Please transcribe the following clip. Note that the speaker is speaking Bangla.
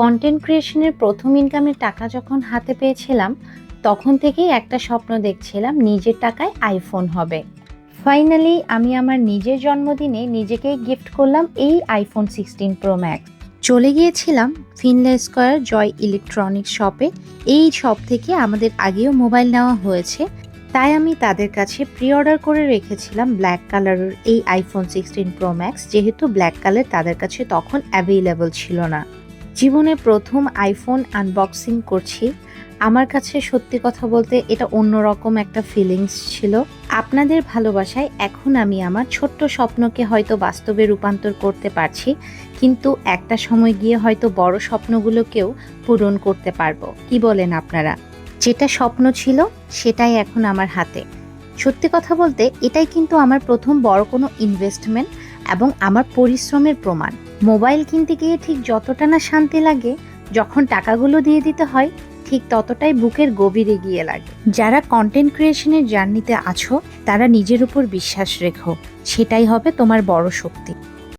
কন্টেন্ট ক্রিয়েশনের প্রথম ইনকামের টাকা যখন হাতে পেয়েছিলাম, তখন থেকেই একটা স্বপ্ন দেখছিলাম নিজের টাকায় আইফোন হবে। ফাইনালি আমি আমার নিজের জন্মদিনে নিজেকেই গিফট করলাম এই আইফোন সিক্সটিন প্রো ম্যাক্স চলে গিয়েছিলাম ফিনলে স্কোয়ার জয় ইলেকট্রনিক্স শপে এই শপ থেকে আমাদের আগেও মোবাইল নেওয়া হয়েছে। তাই আমি তাদের কাছে প্রি অর্ডার করে রেখেছিলাম ব্ল্যাক কালারের এই আইফোন সিক্সটিন প্রো ম্যাক্স যেহেতু ব্ল্যাক কালার তাদের কাছে তখন অ্যাভেলেবল ছিল না। জীবনে প্রথম আইফোন আনবক্সিং করছি। আমার কাছে সত্যি কথা বলতে এটা অন্যরকম একটা ফিলিংস ছিল। আপনাদের ভালোবাসায় এখন আমি আমার ছোট্ট স্বপ্নকে হয়তো বাস্তবে রূপান্তর করতে পারছি, কিন্তু একটা সময় গিয়ে হয়তো বড় স্বপ্নগুলোকেও পূরণ করতে পারব। কি বলেন আপনারা? যেটা স্বপ্ন ছিল, সেটাই এখন আমার হাতে। সত্যি কথা বলতে, এটাই কিন্তু আমার প্রথম বড় কোনো ইনভেস্টমেন্ট এবং আমার পরিশ্রমের প্রমাণ। মোবাইল কিনতে গিয়ে ঠিক যতটা না শান্তি লাগে, যখন টাকাগুলো দিয়ে দিতে হয়, ঠিক ততটাই বুকের গভীরে গিয়ে লাগে। যারা কন্টেন্ট ক্রিয়েশনের জার্নিতে আছো, তারা নিজের উপর বিশ্বাস রেখো। সেটাই হবে তোমার বড় শক্তি।